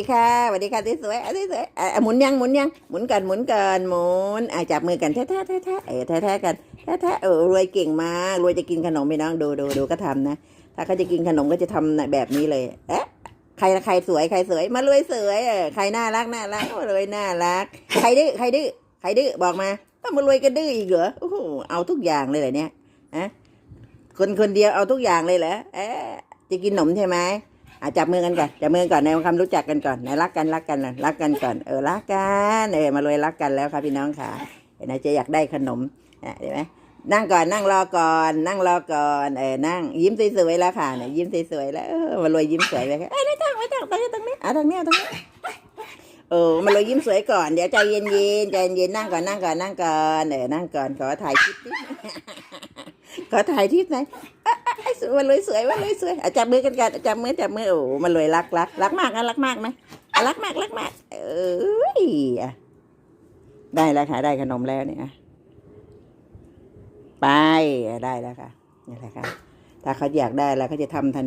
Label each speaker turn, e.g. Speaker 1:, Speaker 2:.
Speaker 1: สวัสดีค่ะสวัสดีค่ะสวยๆอ่สวยๆอะหมุนยังหมุนยังหมุนกันหมุนกันหมุนอะจับมือกันแท้แท้แท้แท้เออแท้แท้กันแท้แท้เออรวยเก่งมากรวยจะกินขนมไปน้องดูดูดูก็ทำนะ ถ้าเขาจะกินขนมก็จะทำแบบนี้เลยเอ๊ะใครใครสวยใครสวยมารวยสวยเออใครน่ารักน่ารักมารวยน่ารัก ใครดื้อใครดื้อใครดื้อบอกมาต้องมารวยก็ดื้ออีกเหรอโอ้โหเอาทุกอย่างเลยเหรอเนี่ยอะคนคนเดียวเอาทุกอย่างเลยเหรอเอ๊ะจะกินขนมใช่ไหม อะจับมือกันก่อนจับมือก่อนในคำรู้จักกันก่อนไหนรักกันรักกันนะรักกันก่อนเออรักกันเออมารวยรักกันแล้วครับพี่น้องค่ะเห็นไหมจะอยากได้ขนมอะเห็นไหมนั่งก่อนนั่งรอก่อน นั่งรอก่อนเออนั่งยิ้มสวยๆแล้วค่ะเนี่ยยิ้มสวยๆแล้วเออมารวยยิ้มสวยไปค่ะเอ้ยไม่ต้องไม่ต้องตรงนี้ตรงนี้อะตรงนี้ตรงนี้เออมารวยยิ้มสวยก่อนเดี๋ยวใจเย็นๆใจเย็นๆนั่งก่อนนั่งก่อนนั่งก่อนเออนั่งก่อนขอถ่ายคลิปนิดขอถ่ายที่ไหน่อย มันเลยสวยมันเลยสวยอะจับมือกันกันจับมือจับมือโอ้มันเลยรักรักรักมากนะรักมากไหมรักมากรักมาก เอ้ยอะได้แล้วค่ะ ได้ขนมแล้วเนี่ยไปได้แล้วค่ะนี่แหละค่ะถ้าเขาอยากได้แล้วเขาจะทำทัน